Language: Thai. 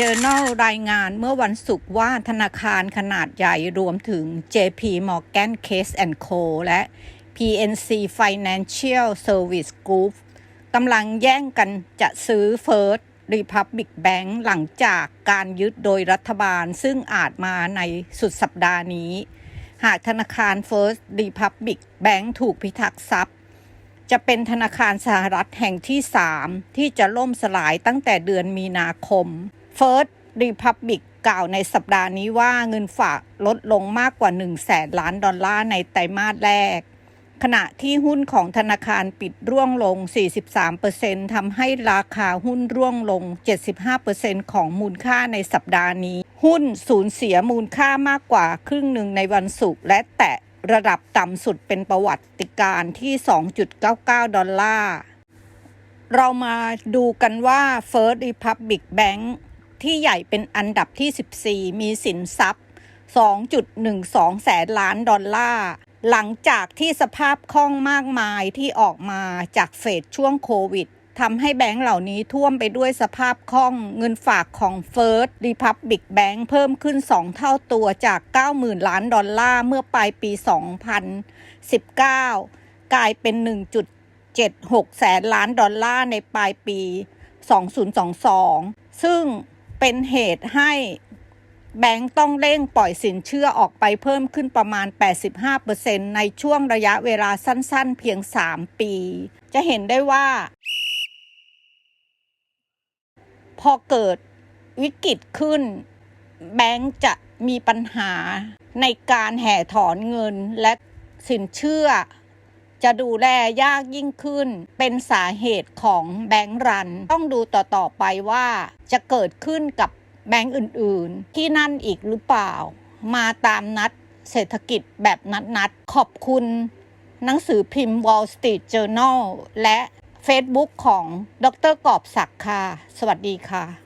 Journal รายงานเมื่อวันศุกร์ว่าธนาคารขนาดใหญ่รวมถึง JP Morgan Case Co และ PNC Financial Service Group กำลังแย่งกันจะซื้อ First Republic Bank หลังจากการยึดโดยรัฐบาลซึ่งอาจมาในสุดสัปดาห์นี้ หากธนาคาร First Republic Bank ถูกพิทักษ์ทรัพย์จะเป็นธนาคารสหรัฐแห่งที่ 3 ที่จะล่มสลายตั้งแต่เดือนมีนาคม First Republic กล่าวในสัปดาห์นี้ว่าเงินฝากลดลงมากกว่า1แสนล้านดอลลาร์ในไตรมาสแรก ขณะที่หุ้นของธนาคารปิดร่วงลง 43%ทำให้ราคาหุ้นร่วงลง 75%ของมูลค่าในสัปดาห์นี้ หุ้นสูญเสียมูลค่ามากกว่าครึ่งหนึ่งในวันศุกร์และแตะระดับต่ำสุดเป็นประวัติการที่ 2.99 ดอลลาร์ เรามาดูกันว่า First Republic Bank ที่ใหญ่เป็นอันดับที่ 14 มีสินทรัพย์ 2.12 แสนล้านดอลลาร์ หลังจากที่สภาพคล่องมากมายที่ออกมาจากเฟดช่วงโควิดทำให้แบงก์เหล่านี้ท่วมไปด้วยสภาพคล่องเงินฝากของ First Republic Bank เพิ่มขึ้น 2 เท่าตัวจาก 90,000 ล้านดอลลาร์เมื่อปลายปี 2019 กลายเป็น 1.76 แสนล้านดอลลาร์ในปลายปี 2022 ซึ่ง เป็นเหตุให้แบงก์ต้องเร่งปล่อยสินเชื่อออกไปเพิ่มขึ้นประมาณ 85%ในช่วงระยะเวลาสั้นๆ เพียง 3 ปี จะเห็นได้ว่า พอเกิดวิกฤตขึ้น แบงก์จะมีปัญหาในการแห่ถอนเงินและสินเชื่อ จะดูแลยากยิ่งขึ้น เป็นสาเหตุของแบงก์รัน ต้องดูต่อๆไปว่าจะเกิดขึ้นกับแบงก์อื่นๆ ที่นั่นอีกหรือเปล่า มาตามนัดเศรษฐกิจแบบนัดๆ ขอบคุณ หนังสือพิมพ์ Wall Street Journal และ Facebook ของดรกอบศักดิ์ค่ะ สวัสดีค่ะ